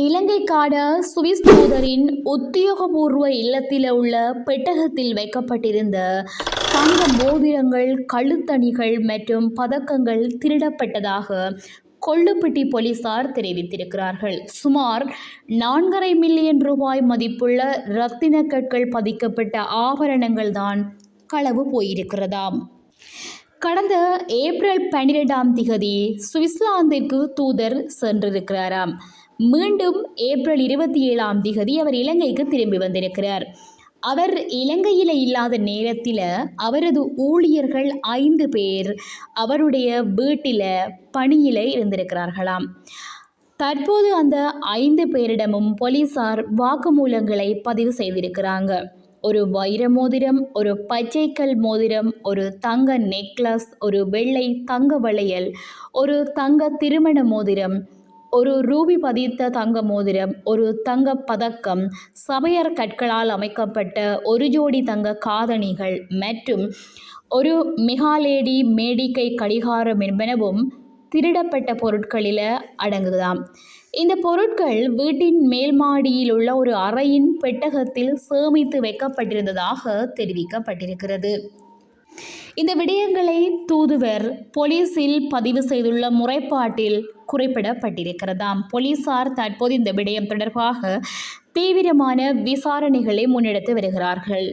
இலங்கைக்கான சுவிஸ் தூதரின் உத்தியோகபூர்வ இல்லத்தில் உள்ள பெட்டகத்தில் வைக்கப்பட்டிருந்த தங்க மோதிரங்கள் கழுத்தணிகள் மற்றும் பதக்கங்கள் திருடப்பட்டதாக கொள்ளுப்பட்டி போலீசார் தெரிவித்திருக்கிறார்கள். சுமார் நான்கரை மில்லியன் ரூபாய் மதிப்புள்ள ரத்தின கற்கள் பதிக்கப்பட்ட ஆபரணங்கள் தான் களவு போயிருக்கிறதாம். கடந்த ஏப்ரல் பன்னிரெண்டாம் திகதி சுவிட்சர்லாந்திற்கு தூதர் சென்றிருக்கிறாராம். மீண்டும் ஏப்ரல் இருபத்தி ஏழாம் திகதி அவர் இலங்கைக்கு திரும்பி வந்திருக்கிறார். அவர் இலங்கையில் இல்லாத நேரத்தில் அவரது ஊழியர்கள் ஐந்து பேர் அவருடைய வீட்டில் பணியில் இருந்திருக்கிறார்களாம். தற்போது அந்த ஐந்து பேரிடமும் போலீசார் வாக்குமூலங்களை பதிவு செய்திருக்கிறாங்க. ஒரு வைர மோதிரம் ஒரு பச்சைக்கல் மோதிரம் ஒரு தங்க நெக்லஸ் ஒரு வெள்ளை தங்க வளையல் ஒரு தங்க திருமண மோதிரம் ஒரு ரூபி பதித்த தங்க மோதிரம் ஒரு தங்க பதக்கம் சமையற் கற்களால் அமைக்கப்பட்ட ஒரு ஜோடி தங்க காதணிகள் மற்றும் ஒரு மெகாலேடி மேடிக்கை கடிகாரம் என்பனவும் திருடப்பட்ட பொருட்களில் அடங்குதாம். இந்த பொருட்கள் வீட்டின் மேல் மாடியில் உள்ள ஒரு அறையின் பெட்டகத்தில் சேமித்து வைக்கப்பட்டிருந்ததாக தெரிவிக்கப்பட்டிருக்கிறது. இந்த விடயங்களை தூதுவர் போலீஸில் பதிவு செய்துள்ள முறைப்பாட்டில் குறிப்பிடப்பட்டிருக்கிறதாம். போலீசார் தற்போது இந்த விடயம் தொடர்பாக தீவிரமான விசாரணைகளை முன்னெடுத்து வருகிறார்கள்.